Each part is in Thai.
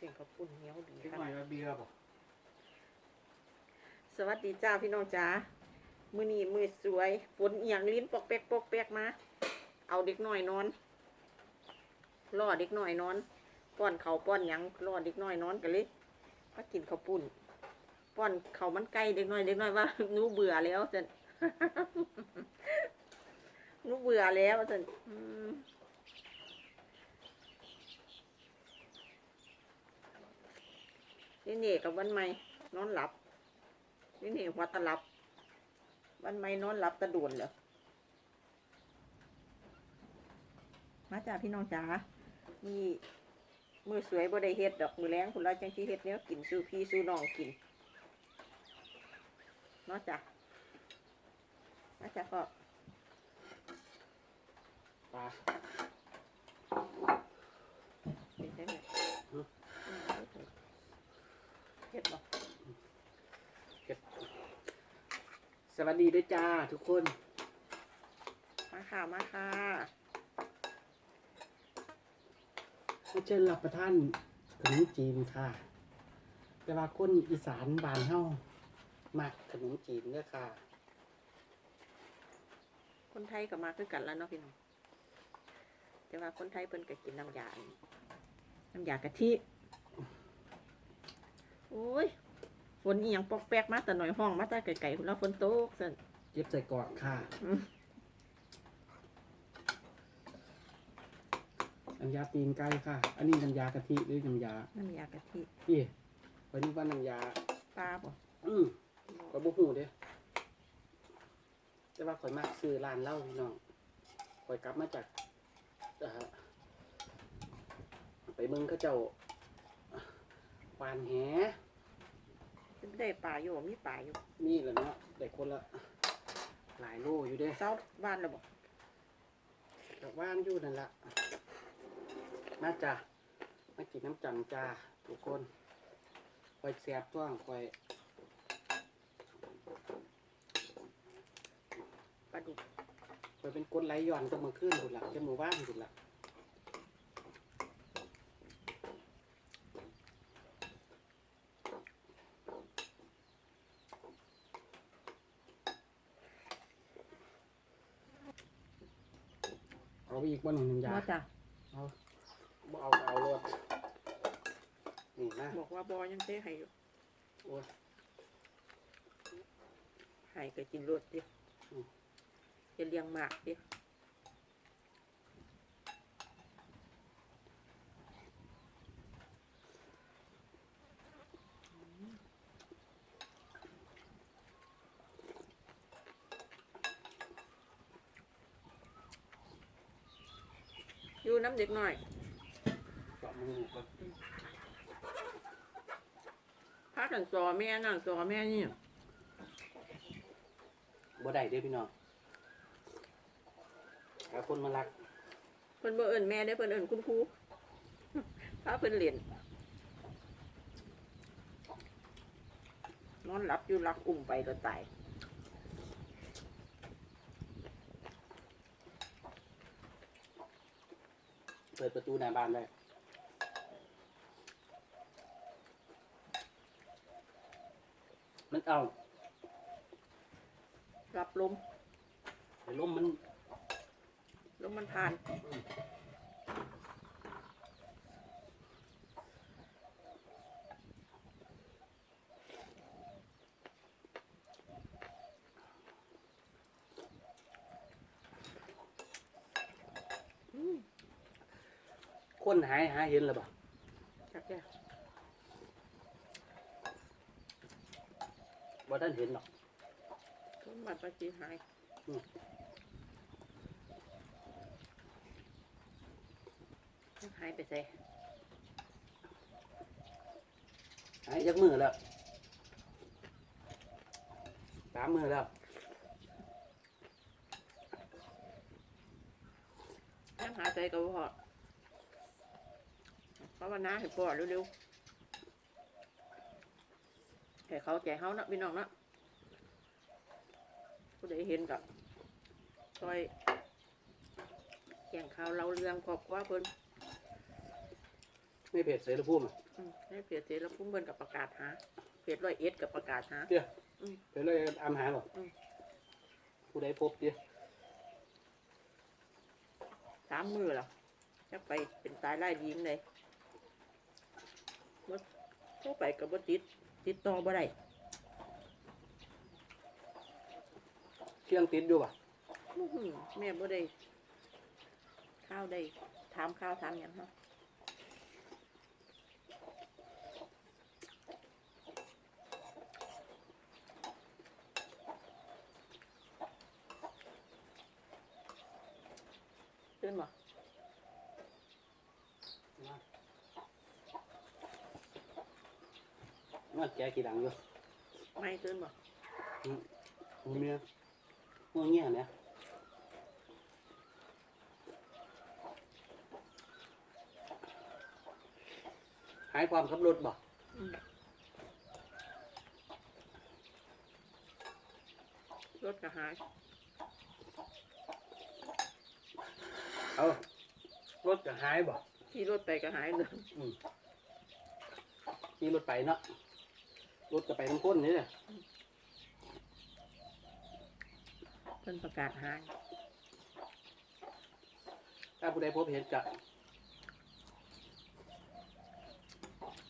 ข้าวปุ้นเหนียวดีเล็กค่ะหน่อยว่าเบียร์บ่สวัสดีจ้าพี่น้องจ้ามือนี้มือสวยฝนเอียงลิ้นปอกแป๊กปอกแป๊กมา เอาเด็กน้อยนอนล่อเด็กน้อยนอน ป้อนเขาวป้อนหยังล่อเด็กน้อยนอนกันเลยมากินข้าวปุ้น ป้อนเขาวมันไก่เด็กน้อยเด็กน้อยว่า หนูเบื่อแล้วจัน หนูเบื่อแล้วจันอืม นี่นี่กับวันใหม่นอนหลับ นี่นี่หัวตะหลับ วันใหม่นอนหลับตะด่วนเหรอมาจ้าพี่น้องจ๋ามีมือสวยบ่ได้เฮ็ดดอกมือแรงคุณเราจังที่เฮ็ดเนี้ยกินสู้พี่สู้น้องกินเนาะจ้ะมาจ้ะก็ปลาเป็นได้ไหม อืมอืมเฮ็ดบ่สวัสดีด้วยจ้าทุกคน มาค่ะ มาค่ะมาเชิญรับประทานขนมจีนค่ะ แต่ว่าคนอีสานบ้านเฮามักขนมจีนเด้อค่ะ คนไทยก็มาคือกันแล้วเนาะพี่น้องแต่ว่าคนไทยเพิ่นก็กินน้ำยาอันน้ำยากะทิ โอ้ย ฝนอีหยังปอกแป๊กมาแต่หน่อยห้องมาแต่ไกลๆคุณเราฝนตกซั่นเก็บใส่กรอกค่ะอืมน้ำยาตีนไก่ค่ะ อันนี้น้ำยากะทิหรือน้ำยาน้ำยากะทิพี่วันนี้ว่าน้ำยาปลาบ่อืมก็บ่ฮู้เด้แต่ว่าข่อยมักซื้อร้านเหล้าพี่น้องข่อยกลับมาจากเอ่อไปเมืองเขาเจ้า หวานแหได้ปลาอยู่บ่มีปลาอยู่นี่แหละเนาะได้คนละหลายโลอยู่เด้เช้าบ้านแล้วบ่จากว่านอยู่นั่นละมาจ้ะมากินน้ำจันจ้าทุกคนคอยแสบตัวคอยปลาดุกคอยเป็นกดไหลย้อนก็มาขึ้นหุ่นละจะมือว่านหุ่นละ เอาไปอีกวันหนึ่งน้ำยาบ่จ้ะบ่เอาก็เอารถนี่นะบอกว่าบ่ยังเทให้อยู่โอ้ยให้ก็กินรสดิอืมจะเลี้ยงหมากดิ อยู่น้ำเด็กหน่อยเจาะมือก่อนพากันสอแม่นั่นสอแม่นี่บ่ได้เด้อพี่น้องหาคนมารักเพิ่นบ่เอิ้นแม่ได้อเพิ่นเอิ้นคุณครูพาเพิ่นเรียนนอนหลับอยู่หลักอุ้มไปก็ตาย เปิดประตูหน้าบ้านได้มันเอารับลมไอ้ลมมัน ลมมันผ่าน อืม คนหายหาเห็นแล้วบ่จักแก่บ่ท่านเห็นหรอกคนบัดประจีหายอืมหายไปใส่หายจากมือแล้วสามมือแล้วแอมหาใจกับพ่อ ภาวนาให้พ่อเร็วๆให้เขาใจเขานะพี่น้องนะผู้ใดเห็นกับซอยแข่งข่าวเราเรื่องครอบครัวเพิ่นไม่เพจเสรีภูมิอะอืมในเพจเสแล้วพุ่มเบิ่นกับประกาศหาเพจร้อยเอ็ดกับประกาศหา เดี๋ยวอืมเดี๋ยวเลยอามหาหรอกอืม ผู้ใดพบเดี๋ยวสามมือเหรอจะไปเป็นตายไล่ยิงเลยว่าเข้า ไปกับบ่ติดติดต่อบ่ได้เที่ยงติดอยู่ป่ะอื้อหือแม่บ่ได้ข้าวได้ถามข้าวถามหยังเนาะตื่นบ่ ว่าแกกี่ดังอยู่ไม่ตื่นบ่มึงเนี่ยมึงเงี้ยเนี่ยหายความขับรถบ่อืมรถก็หายเอารถจะหายบ่ขี่รถไปก็หายเลยขี่รถไปเนาะ รถก็ไปทั้งคนนี่แหละเพิ่นประกาศหายถ้าผู้ใดพบเห็นจะ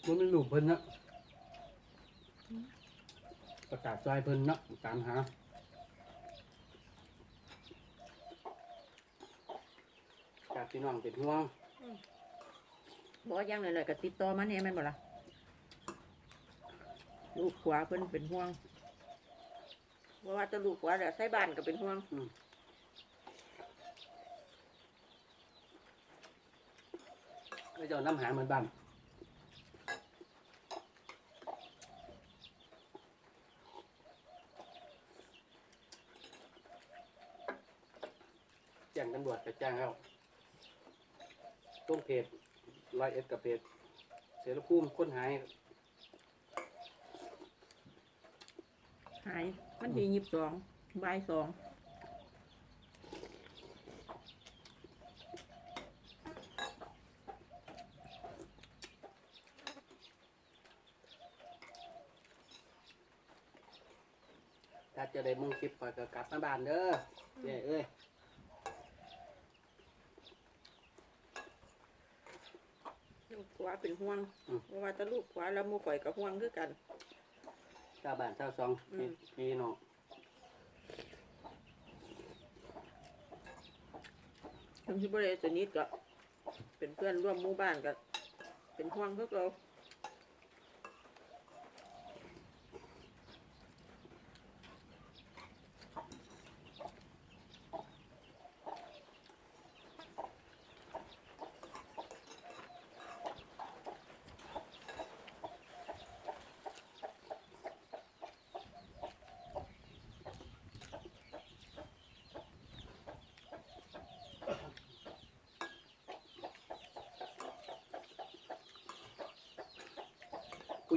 มันเป็นลูกเพิ่นนะประกาศซอยเพิ่นเนาะตามหาจากพี่น้องเป็นห่วงบ่อยังเลยเลยก็ติดต่อมาเนี่ยแม่นบ่ล่ะ ลูกขวาเพิ่นเป็นห่วงบ่ว่าจะลูกขวาแหละใส่บ้านก็เป็นห่วงก็จะเอาน้ำหาเหมือนบ้านแจ้งตำรวจไปแจ้งแล้วต้องเพจร้อยเอ็ดกับเพจเสรภูมิค้นหาย หาย มันที่ยี่สิบสองบ่ายสองถ้าจะได้มุ่งคลิปก่อนก็กลับมาบ้านเด้อเอ้ยเอ้ยลูกขวาเป็นห่วงบ่ว่าจะลูกขวาแล้วหมู่ข่อยก็ห่วงคือกัน ชาวบ้านชาวซองอืม พี่พี่น้องถึงสิบ่ได้สนิทก็เป็นเพื่อนร่วมหมู่บ้านก็เป็นห่วงคือเรา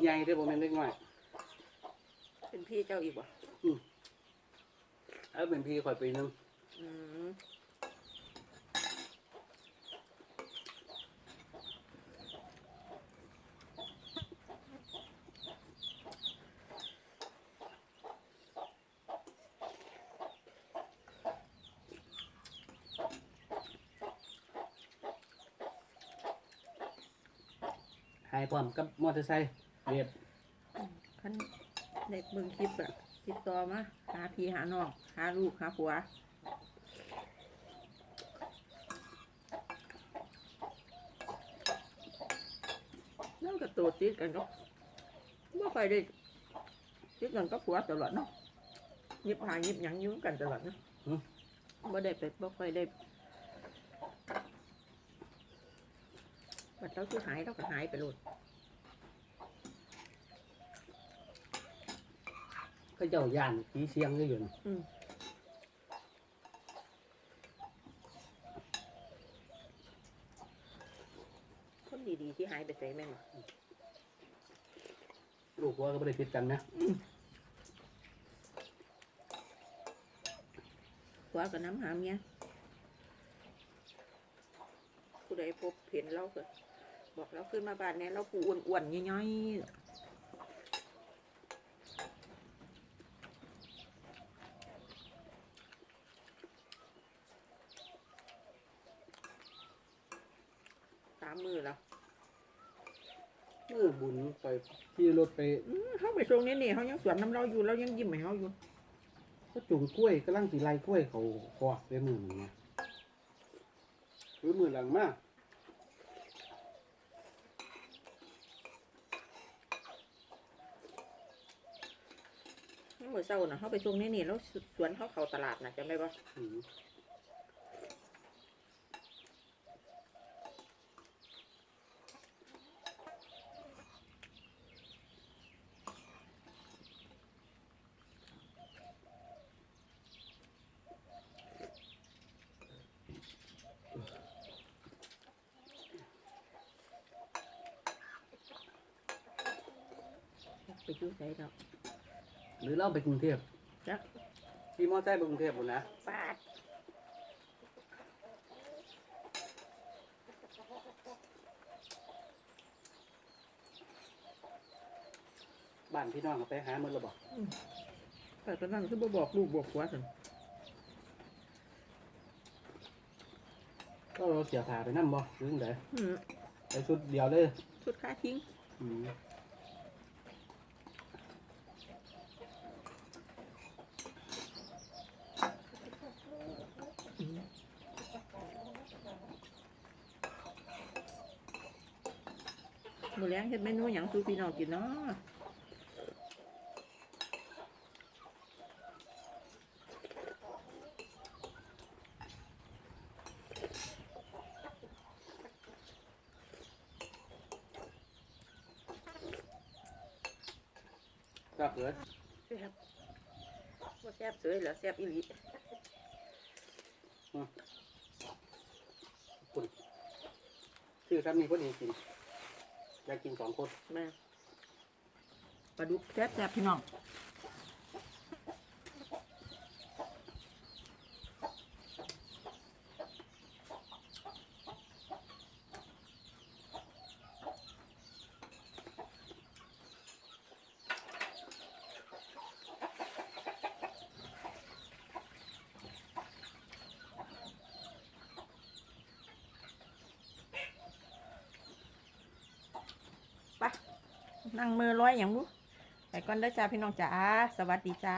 ใหญ่เด้อผมเป็นเล็กน้อยเป็นพี่เจ้าอีกบ่เออเป็นพี่ข่อยปีหนึงอืมหายพร้อมกับมอเตอร์ไซค์ เรียบคันในเบิ่งคลิปอะติดต่อมาหาพี่หาน้องหาลูกหาผัวแล้วก็ตัวติดกันก็บ่ค่อยได้ติดกันก็ผัวตลอดเนาะยิบหายิบหยังอยุ่งกันตลอดเนาะบ่ได้ไปบ่ค่อยได้บัดเราคือหายเราก็หายไปโลด เขาเจ้าย่านผีเสียงก็อยู่นะอืม คนดีๆที่หายไปใส่แม่นบ่ลูกวัวก็ไม่ได้ผิดกันนะผัวกับน้ำหาเมียผู้ใดพบเห็นเราก็บอกแล้วขึ้นมาบ้านเนี่ยเราผู้อ้วนๆย่อยๆสามมือแล้ว เมื่อบุญไปขี่รถไปอื้อเขาไปทรงนี้นี่เขายังสวนน้ำเราอยู่เรายังยิ้มให้เขาอยู่ก็จุงกล้วยกำลังสีไล่กล้วยเขาคอกไปมือหนึ่งไงหรือมือหลังมากเมื่อเช้าน่ะเขาไปทรงนี้นี่แล้วสวนเขาเขาตลาดน่ะจำได้ปะ อืม อยู่ใส่แล้วหรือเราไปกรุงเทพจ้ะขี่มอเตอร์ไซค์ไปกรุงเทพหมดนะปาดบ้านพี่น้องก็ไปหาเมื่อระบอกแต่ตอนนั้นคือบ่บอกลูกบอกผัวสิก็เราเสียผ่าไปนั่นบ่หรือจั่งใดอืมไปชุดเดียวเลยชุดค่าทิ้ง อืม มื้อแลงเฮ็ดเมนูหยังสู่พี่น้องกินเนาะก็เกิดแซ่บบ่แซ่บเสยเหรอแซ่บอีหลีคุณชื่อครับมีคนเองกิน อยากกินสองคนแม่ปลาดุกแซ่บแซบพี่น้อง นั่งมือร้อยอย่างบุไปก่อนเด้อจ้าพี่น้องจ้าสวัสดีจ้า